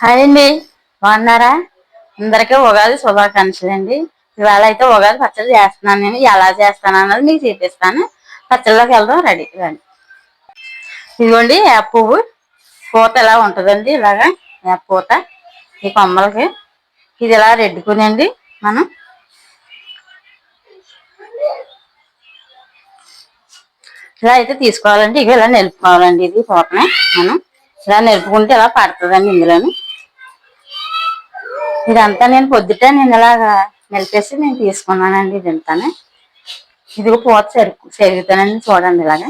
Hi అండి బాగున్నారా? అందరికీ ఉగాది శుభాకాంక్షలు అండి. ఇవాళ అయితే ఉగాది పచ్చడి చేస్తున్నాను నేను. ఎలా చేస్తాను అన్నది మీకు చూపిస్తాను. పచ్చళ్ళకి వెళ్దాం రెడీ రండి. ఇదిగోండి వేప పువ్వు. పూత ఎలా ఉంటుందండి ఇలాగా? వేప పూత ఈ కొమ్మలకి. ఇది ఇలా రెడ్డుకునండి మనం. ఇలా అయితే తీసుకోవాలండి. ఇవి ఇలా నిలుపుకోవాలండి ఇది పూతనే మనం. ఇలా నిలుపుకుంటే ఇలా పడుతుందండి ఇందులోని. ఇదంతా నేను పొద్దుట నేను ఇలాగా నిలిపేసి నేను తీసుకున్నానండి ఇదంతానే. ఇది పూత చెరుకు చెరుగుతానండి చూడండి ఇలాగా.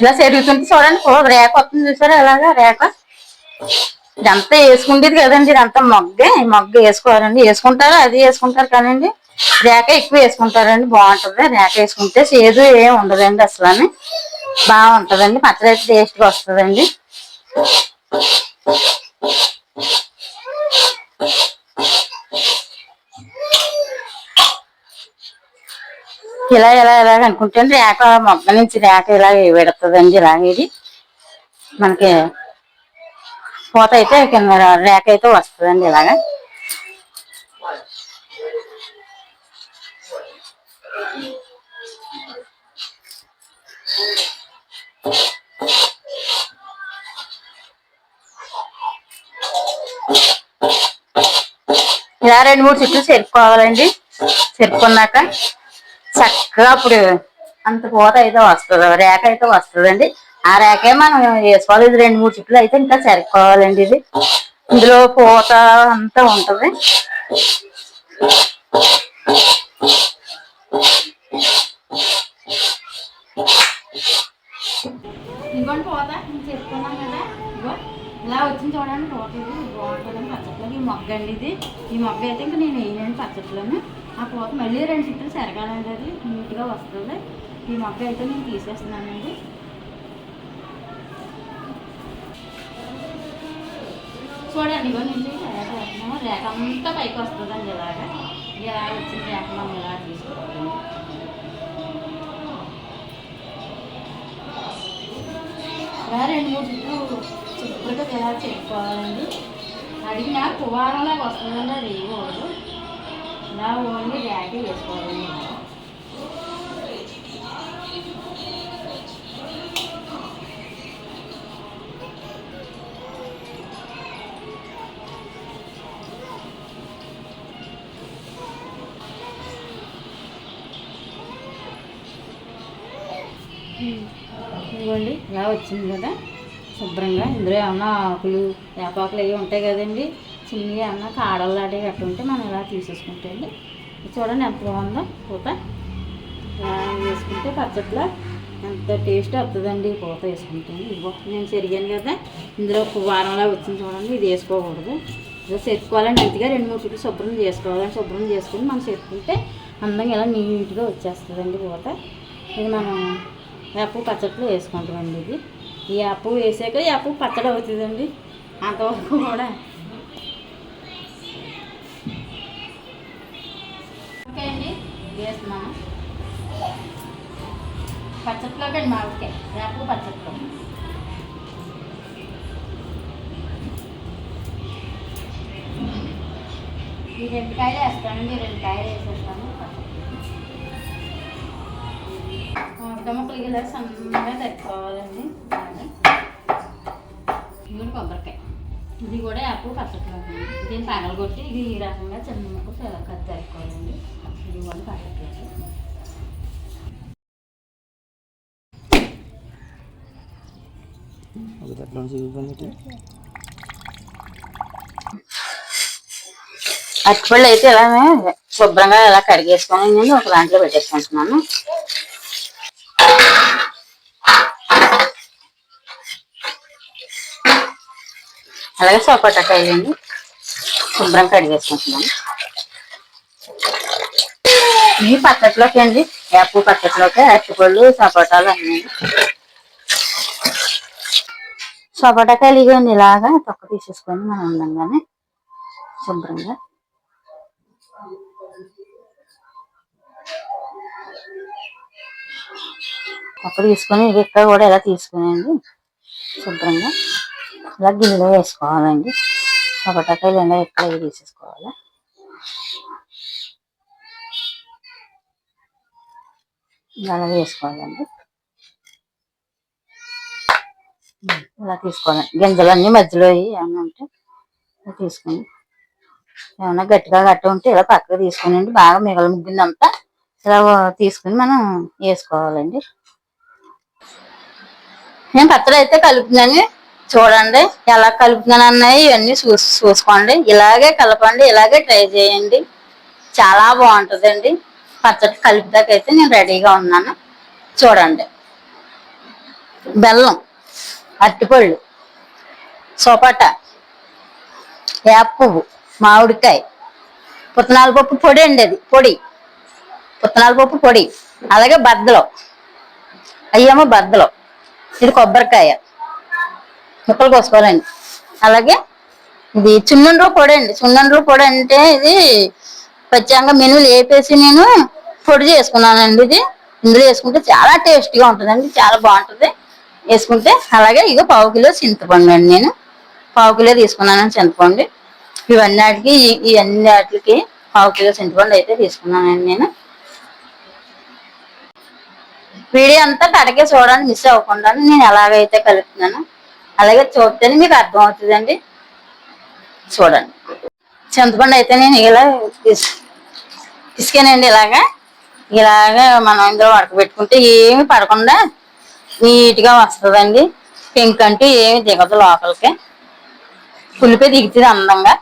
ఇలా చెరుగుతుంటే చూడండి పో రేఖ వస్తుంది చూసారా? ఇలాగా రేఖ ఇదంతా వేసుకుంటేది కదండి ఇదంతా మొగ్గే. మగ్గ మొగ్గ వేసుకోవాలండి. వేసుకుంటారు? అది వేసుకుంటారు కానండి. రేఖ ఎక్కువ వేసుకుంటారండి. బాగుంటుంది. రేఖ వేసుకుంటే చేదు ఏం ఉండదండి అసలు అని బాగుంటుందండి. పచ్చడి అయితే టేస్ట్గా వస్తుందండి. ఇలా ఇలా ఇలా అనుకుంటే రేక మొగ్గ నుంచి రేక ఇలా విడుతుందండి ఇలా ఇది మనకి పూత అయితే కింద రేక అయితే వస్తుందండి ఇలాగా. ఇలా రెండు మూడు చెట్లు చెరుపుకోవాలండి. చెరుపుకున్నాక చక్కగా అప్పుడు అంత పూత అయితే వస్తుంది రేఖ అయితే వస్తుందండి. ఆ రేఖే మనం వేసుకోవాలి. ఇది రెండు మూడు చుట్లు అయితే ఇంకా చెరుపుకోవాలండి ఇది. ఇందులో పూత అంతా ఉంటుంది. ఇదిగోండి పోతా నేను చెప్పుకున్నాం కదా. ఇగో ఇలా వచ్చింది చూడండి టోటల్ ఇది బాగుంటుందని పచ్చట్లోకి ఈ మొగ్గ అండి ఇది. ఈ మొగ్గ అయితే ఇంకా నేను వేయలేను పచ్చట్లోని. ఆ పోత మళ్ళీ రెండు చుట్టూ సెరగాలండి అది. నీట్గా వస్తుంది. ఈ మొగ్గ అయితే నేను తీసేస్తున్నానండి. చూడండి ఇగో నుంచి రేఖ రేఖ అంతా పైకి వస్తుందండి ఇలాగా. ఇలా వచ్చిన రేఖ మనం ఇలా తీసుకోవాలి. రెండు మూడు చుట్టూ చుట్టూగా ఇలా చెప్పుకోవాలండి అడిగిన పువారంలాగా వస్తుందండి అది ఓడు ఇలా ఓన్లీ ర్యాకి వేసుకోవాలండి. వచ్చింది కదా. శుభ్రంగా. ఇందులో ఏమన్నా ఆకులు వేపాకులు అవి ఉంటాయి కదండి. చిన్నగా ఏమన్నా కాడలు లాంటివి అట్లా ఉంటే మనం ఇలా తీసేసుకుంటే అండి. చూడండి ఎంత బాగుందో. పూత. ఇలా వేసుకుంటే పచ్చట్లో ఎంత టేస్ట్ వస్తుందండి. ఈ పూత వేసుకుంటే. ఇదిగో నేను చెరిగాను కదా. ఇందులో ఒక వారంలా వచ్చింది చూడండి. ఇది వేసుకోకూడదు. ఇలా చెరుకోవాలండి అంతగా రెండు మూడు చుట్టూ శుభ్రం చేసుకోవాలని శుభ్రం చేసుకుని మనం చెరుకుంటే అందంగా ఇలా నీట్గా వచ్చేస్తుందండి పూత. ఇది మనం వేప పచ్చట్లో వేసుకుంటామండి ఇది. ఈ అప్పు వేసాక ఈ అప్పు పచ్చడి అవుతుందండి. అంతవరకు కూడా. ఓకే అండి. వేస్తున్నాము పచ్చట్లోకి అండి మామిడికాయ. వేప పచ్చట్లో. ఈ రెండు కాయలు వేస్తానండి. రెండు కాయలు వేసేస్తాను. ముక్కలు ఇలా సన్నగా తట్టుకోవాలండి. ఇది కొబ్బరికాయ. ఇది కూడా యాప్ పచ్చట్లో దీన్ని పగలగొట్టి ఇది ఈ రకంగా చిన్న ముక్క కత్తి తరుక్కోవాలండి ఇది కూడా పచ్చట్లేదు అరటిపళ్ళు అయితే ఇలానే శుభ్రంగా ఇలా కడిగేసుకొని నేను ఒక దాంట్లో పెట్టేసుకుంటున్నాను. అలాగే సపోటా అండి శుభ్రం కడిగేసుకుంటున్నాను ఇవి పచ్చట్లోకి అండి వేపు పచ్చట్లోకి అరటిపళ్ళు సపోటాలు అన్నీ. సపోటాకాయలు ఇవ్వండి ఇలాగా తొక్క తీసేసుకొని మనం ఉండంగానే శుభ్రంగా. తొక్క తీసుకొని ఇది ఇక్కడ కూడా ఇలా తీసుకునేయండి శుభ్రంగా. ఇలా గిన్నెలో వేసుకోవాలండి ఒకటకాయలు ఇలా ఎక్కడ తీసేసుకోవాలి. అలా వేసుకోవాలండి. ఇలా తీసుకోవాలి. గింజలన్నీ మధ్యలో ఏమన్నా ఉంటే ఇలా తీసుకొని ఏమన్నా గట్టిగా గట్టి ఉంటే ఇలా పక్కకు తీసుకుని బాగా మిగల ముగ్గిందంతా ఇలా తీసుకుని మనం వేసుకోవాలండి. నేను పచ్చడి అయితే కలుపుతున్నాను. చూడండి ఎలా కలుపుతున్నాను అన్నాయి ఇవన్నీ చూసి చూసుకోండి. ఇలాగే కలపండి ఇలాగే ట్రై చేయండి. చాలా బాగుంటుందండి. పచ్చడి కలిపిదాకైతే నేను రెడీగా ఉన్నాను. చూడండి. బెల్లం అరటిపళ్ళు సోపట వేప పువ్వు మామిడికాయ పుత్తనాల పప్పు పొడి అండి అది పొడి. పుత్తనాల పప్పు పొడి. అలాగే బద్దలు. అయ్యేమో బద్దలు. ఇది కొబ్బరికాయ. ముక్కలు కోసుకోవాలండి. అలాగే ఇది చున్నండ్రు పొడి అండి. చున్నండ్రు పొడి అంటే ఇది పచ్చాంగా మెనులు వేపేసి నేను పొడి చేసుకున్నానండి ఇది. ఇందులో వేసుకుంటే చాలా టేస్టీగా ఉంటుందండి. చాలా బాగుంటుంది. వేసుకుంటే అలాగే ఇక పావు కిలో చింతపండు అండి నేను. పావు కిలో తీసుకున్నాను చింతపండు. ఇవన్నీ వాటికి ఇవన్నీ వాటికి పావు కిలో చింతపండు అయితే తీసుకున్నానండి నేను. వీడియో అంతా కడకే చూడండి మిస్ అవ్వకుండా నేను ఎలాగైతే కలుపుతున్నాను అలాగే చూస్తేనే మీకు అర్థం అవుతుందండి చూడండి. చింతపండు అయితే నేను ఇలా తీసుకానండి ఇలాగా. ఇలాగా మనం ఇందులో ఉడకబెట్టుకుంటే ఏమి పడకుండా నీట్గా వస్తుందండి. పెంక్ అంటూ ఏమి దిగదు లోపలికి. పులిపే దిగుతుంది అందంగా.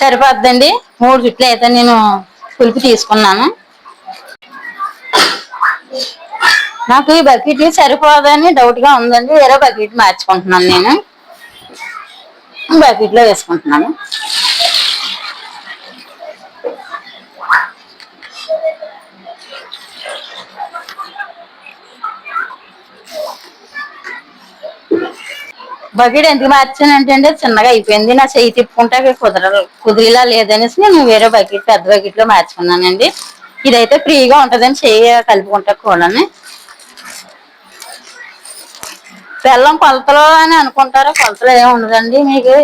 సరిపోద్దండి. మూడు చుట్లు అయితే నేను పులుపు తీసుకున్నాను. నాకు ఈ బకెట్ సరిపోదని డౌట్గా ఉందండి. వేరే బకెట్ మార్చుకుంటున్నాను నేను. బకెట్లో వేసుకుంటున్నాను. బకెట్ ఎందుకు మార్చానంటే అంటే చిన్నగా అయిపోయింది. నా చెయ్యి తిప్పుకుంటే కుదర కుదిరిలా లేదనేసి నేను వేరే బకెట్ పెద్ద బకెట్లో మార్చుకున్నానండి. ఇదైతే ఫ్రీగా ఉంటదని చెయ్యి కలుపుకుంటా కూడాని. బెల్లం కొలతలో అని అనుకుంటారు? కొలతలో ఏమి ఉండదండి మీకు.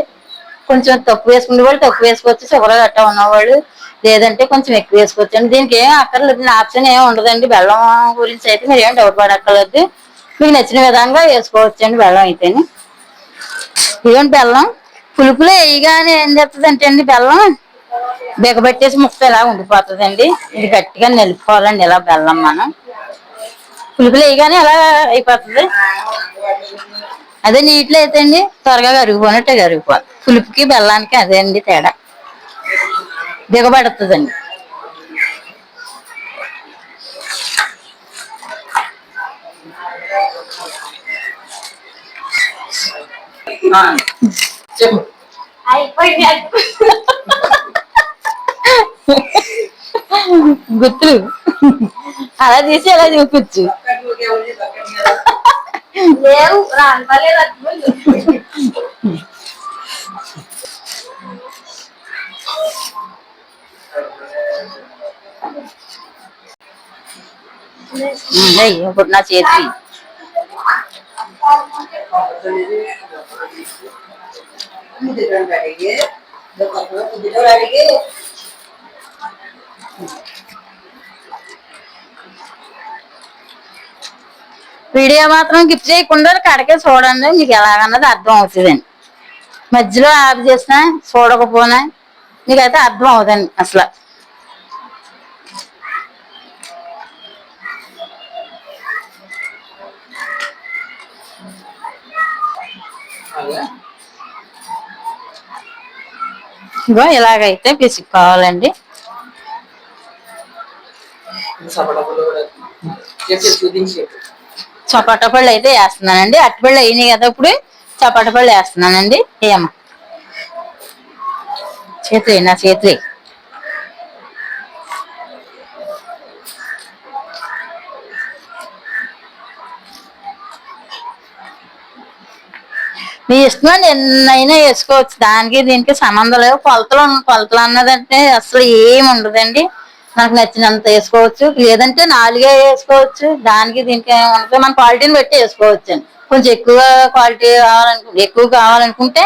కొంచెం తక్కువ వేసుకునే వాళ్ళు తక్కువ వేసుకోవచ్చు షుగర్ గట్టా ఉన్నవాళ్ళు. లేదంటే కొంచెం ఎక్కువ వేసుకోవచ్చు అండి. దీనికి ఏం అక్కర్లేదు ఆప్షన్ ఏమి ఉండదండి. బెల్లం గురించి అయితే మీరు ఏం డౌట్ పడక్కర్లేదు. మీకు నచ్చిన విధంగా వేసుకోవచ్చు అండి బెల్లం అయితేనే. ఇదేంటి బెల్లం. పులుపులో వేయగానే ఏం చేస్తుంది అంటే అండి బెల్లం బిగబెట్టేసి ముక్క ఇలా ఉండిపోతుందండి. ఇది గట్టిగా నిలుపుకోవాలండి ఇలా బెల్లం మనం. పులుపులు వేయగానే ఎలా అయిపోతుంది. అదే నీటిలో అయితే అండి త్వరగా కరిగిపోయినట్టే కరిగిపోదు పులుపుకి బెల్లానికి అదే అండి తేడా. దిగబడుతుందండి చెప్పు. గుర్తులు. అలా తీసి అలా చూపించు. లేవు ఇప్పుడు నా చేతి. వీడియో మాత్రం గిఫ్ట్ చేయకుండా కడకే చూడండి మీకు ఎలాగన్నది అర్థం అవుతుందండి మధ్యలో ఆఫ్ చేసినా చూడకపోయినా మీకైతే అర్థం అవుతుంది అసలు. ఇగో ఇలాగైతే పిసికి కావాలండి చపాట చపాటా పళ్ళు అయితే వేస్తున్నానండి. అట్టుపళ్ళు అయినాయి కదా ఇప్పుడు. చపాటా పళ్ళు వేస్తున్నానండి. ఏమో చేతులు నా చేతులు. మీ ఇష్టం అండి ఎన్నైనా వేసుకోవచ్చు. దానికి దీనికి సంబంధం లేదు. కొలతలు కొలతలు అన్నదంటే అసలు ఏమి ఉండదండి. నాకు నచ్చినంత వేసుకోవచ్చు. లేదంటే నాలుగే వేసుకోవచ్చు. దానికి దీనికి ఏమి మన క్వాలిటీని బట్టి వేసుకోవచ్చు అండి కొంచెం ఎక్కువ క్వాలిటీ కావాలనుకుంటే ఎక్కువ కావాలనుకుంటే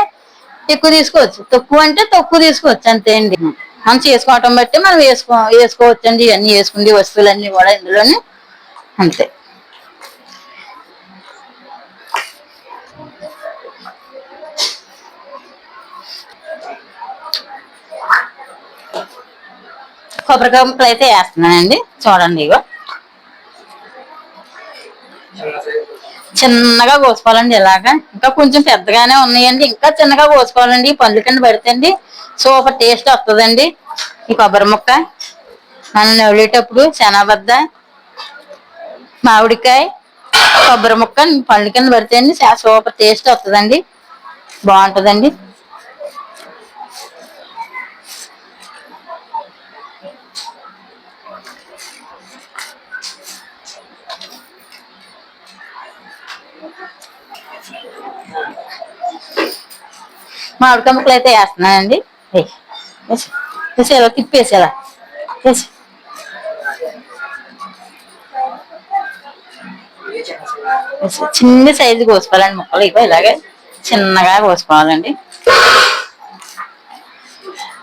ఎక్కువ తీసుకోవచ్చు. తక్కువ అంటే తక్కువ తీసుకోవచ్చు. అంతే అండి. మనం చేసుకోవటం బట్టి మనం వేసుకో వేసుకోవచ్చు అండి ఇవన్నీ వేసుకుంది వస్తువులన్నీ కూడా ఇందులోనే అంతే. కొబ్బరికాయ ముక్కలు అయితే వేస్తున్నానండి. చూడండి ఇగో. చిన్నగా కోసుకోవాలండి ఇలాగా. ఇంకా కొంచెం పెద్దగానే ఉన్నాయండి. ఇంకా చిన్నగా కోసుకోవాలండి. ఈ పండ్లు కింద పడితేండి సూపర్ టేస్ట్ వస్తుందండి. ఈ కొబ్బరి ముక్క. మనం నవ్వులేటప్పుడు శనగబద్ద మామిడికాయ కొబ్బరి ముక్క పండ్ల కింద పడితే అండి సూపర్ టేస్ట్ వస్తుందండి. బాగుంటుందండి. మామిడి కమ్మకలు అయితే వేస్తున్నానండి. వేసేలా తిప్పేసేలా వేసి చిన్న సైజు కోసుకోవాలండి ముక్కలు ఇవ్వ ఇలాగే చిన్నగా కోసుకోవాలండి.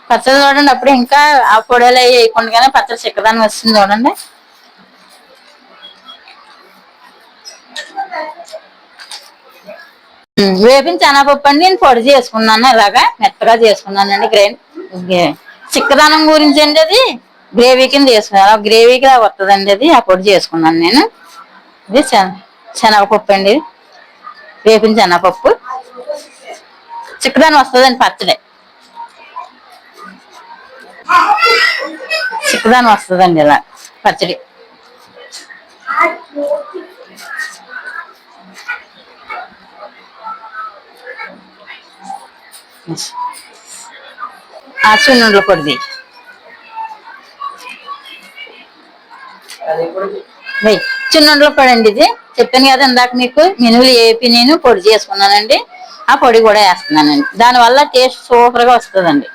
పచ్చడి చూడండి అప్పుడు ఇంకా ఆ పొడలు అవి వేయకుండానే పచ్చడి చిక్కదాన్ని వస్తుంది చూడండి. వేపిన శనగపప్పు అండి నేను పొడి చేసుకున్నాను ఇలాగా మెత్తగా చేసుకున్నానండి గ్రైండ్ చిక్కదనం గురించి అండి అది. గ్రేవీ కింద చేసుకున్నాను గ్రేవీకి లాగా వస్తుందండి అది ఆ పొడి చేసుకున్నాను నేను. ఇది శనగపప్పు అండి. వేపిన శనగపప్పు. చిక్కదనం వస్తుందండి పచ్చడి. చిక్కదనం వస్తుందండి ఇలా పచ్చడి. ఆ సున్నుండల పొడిది అది చిన్నుండల పొడి అండి ఇది. చెప్పాను కదా ఇందాక మీకు మినువులు వేపి నేను పొడి చేసుకున్నానండి. ఆ పొడి కూడా వేస్తున్నానండి. దానివల్ల టేస్ట్ సూపర్గా వస్తుందండి.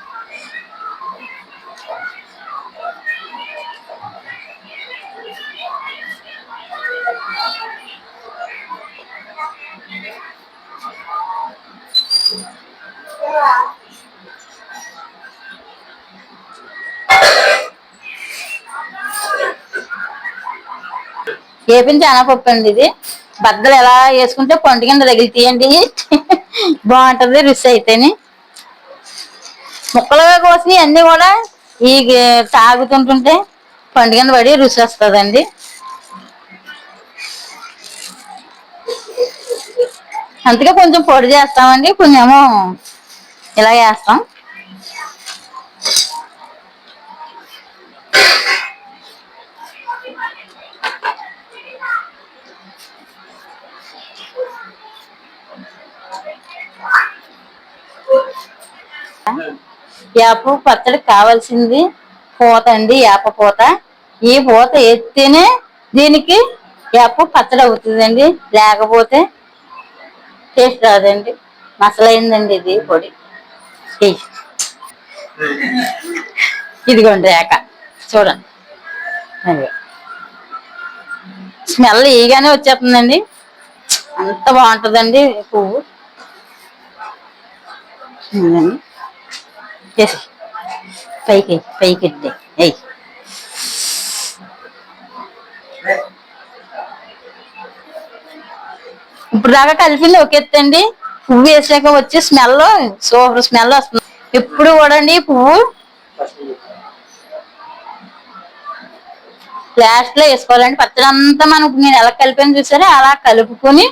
వేపిన అనపప్పు అండి ఇది. బద్దలు ఎలా వేసుకుంటే పండు కింద తగిలితీయండి బాగుంటుంది రుచి అయితేని. ముక్కలుగా కోసి అన్ని కూడా ఈ తాగుతుంటుంటే పండు కింద పడి రుచి వస్తుందండి. అందుకే కొంచెం పొడి చేస్తామండి. కొంచెము ఇలా వేస్తాం వేప పచ్చడి కావాల్సింది పూత అండి వేప పూత. ఈ పూత ఎత్తేనే దీనికి వేప పచ్చడి అవుతుందండి. లేకపోతే టేస్ట్ రాదండి. మసలైందండి ఇది పొడి. ఇదిగోండి రేఖ. చూడండి. స్మెల్ ఈగానే వచ్చేస్తుందండి. అంత బాగుంటుందండి పువ్వు. పైకి పైకి ఎయ్ ఇప్పుడు దాకా కలిపింది ఒక ఎత్తండి అండి పువ్వు వేసాక వచ్చే స్మెల్ సూపర్ స్మెల్ వస్తుంది. ఎప్పుడు కూడా పువ్వు? లాస్ట్లో వేసుకోవాలండి. పచ్చడి అంతా మనం నేను ఎలా కలిపాను చూసారా? అలా కలుపుకొని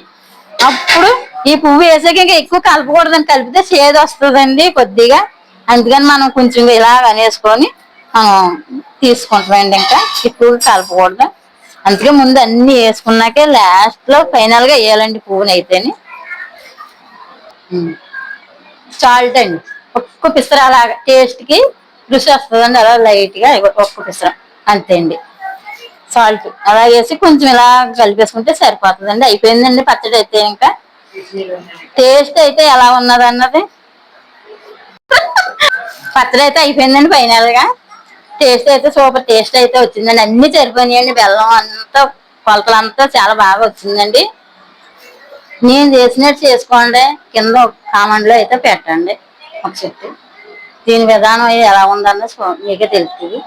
అప్పుడు ఈ పువ్వు వేసాక ఇంకా ఎక్కువ కలపకూడదని కలిపితే చేదు వస్తుందండి కొద్దిగా. అందుకని మనం కొంచెం ఇలా అనేసుకొని మనం తీసుకుంటామండి ఇంకా. ఎక్కువ కలపకూడదు. అందుకే ముందు అన్ని వేసుకున్నాకే లాస్ట్లో ఫైనల్గా వేయాలండి పువ్వుని సాల్ట్ అండి. ఒక్క పిసర అలాగా టేస్ట్కి రుచి వస్తుందండి అలా లైట్గా ఒక్క పిసర. అంతే అండి. సాల్ట్ అలా వేసి కొంచెం ఇలా కలిపేసుకుంటే సరిపోతుందండి. అయిపోయిందండి పచ్చడి అయితే ఇంకా. టేస్ట్ అయితే ఎలా ఉన్నది అన్నది పచ్చడి అయితే అయిపోయిందండి ఫైనల్గా. టేస్ట్ అయితే సూపర్ టేస్ట్ అయితే వచ్చిందండి. అన్ని సరిపోయినాయండి. బెల్లం అంతా కొలతలంతా చాలా బాగా వచ్చిందండి. నేను చేసినట్టు చేసుకోండి. కింద కామెంట్ అయితే పెట్టండి. ఒక చెట్టు. దీని విధానం ఎలా ఉందన్న మీకే తెలుస్తుంది.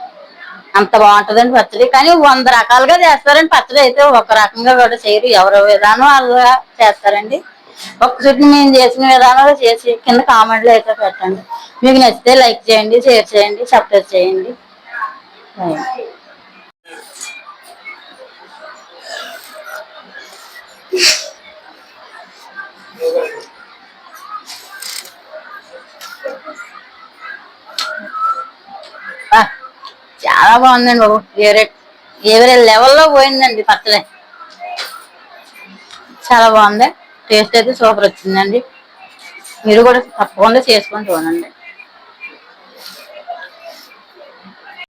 అంత బాగుంటుందండి పచ్చడి. కానీ వంద రకాలుగా చేస్తారండి. పచ్చడి అయితే ఒక రకంగా కూడా చేయరు. ఎవరి విధానం అలా చేస్తారండి. ఒక చుట్టూ మేము చేసిన విధానంలో చేసి కింద కామెంట్లో అయితే పెట్టండి. మీకు నచ్చితే లైక్ చేయండి షేర్ చేయండి సబ్స్క్రైబ్ చేయండి. బాయ్. చాలా బాగుందండి బాబు. వేరే వేరే లెవెల్లో పోయిందండి పచ్చడి. చాలా బాగుంది. టేస్ట్ అయితే సూపర్ వచ్చిందండి. మీరు కూడా తప్పకుండా చేసుకొని చూడండి.